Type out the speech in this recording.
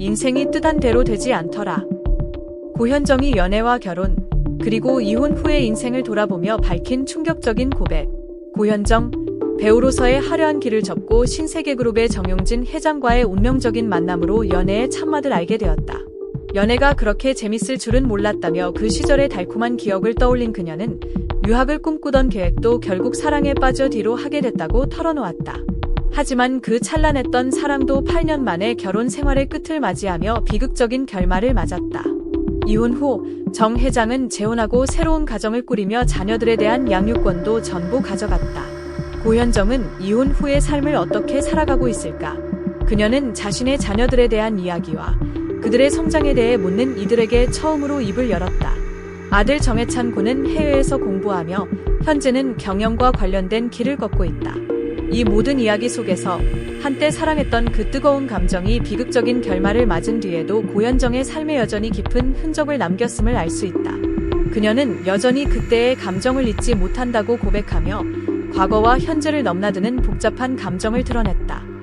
인생이 뜻한 대로 되지 않더라. 고현정이 연애와 결혼, 그리고 이혼 후의 인생을 돌아보며 밝힌 충격적인 고백. 고현정, 배우로서의 화려한 길을 접고 신세계그룹의 정용진 회장과의 운명적인 만남으로 연애의 참맛을 알게 되었다. 연애가 그렇게 재밌을 줄은 몰랐다며 그 시절의 달콤한 기억을 떠올린 그녀는 유학을 꿈꾸던 계획도 결국 사랑에 빠져 뒤로 하게 됐다고 털어놓았다. 하지만 그 찬란했던 사랑도 8년 만에 결혼 생활의 끝을 맞이하며 비극적인 결말을 맞았다. 이혼 후 정 회장은 재혼하고 새로운 가정을 꾸리며 자녀들에 대한 양육권도 전부 가져갔다. 고현정은 이혼 후의 삶을 어떻게 살아가고 있을까? 그녀는 자신의 자녀들에 대한 이야기와 그들의 성장에 대해 묻는 이들에게 처음으로 입을 열었다. 아들 정해찬 군은 해외에서 공부하며 현재는 경영과 관련된 길을 걷고 있다. 이 모든 이야기 속에서 한때 사랑했던 그 뜨거운 감정이 비극적인 결말을 맞은 뒤에도 고현정의 삶에 여전히 깊은 흔적을 남겼음을 알 수 있다. 그녀는 여전히 그때의 감정을 잊지 못한다고 고백하며 과거와 현재를 넘나드는 복잡한 감정을 드러냈다.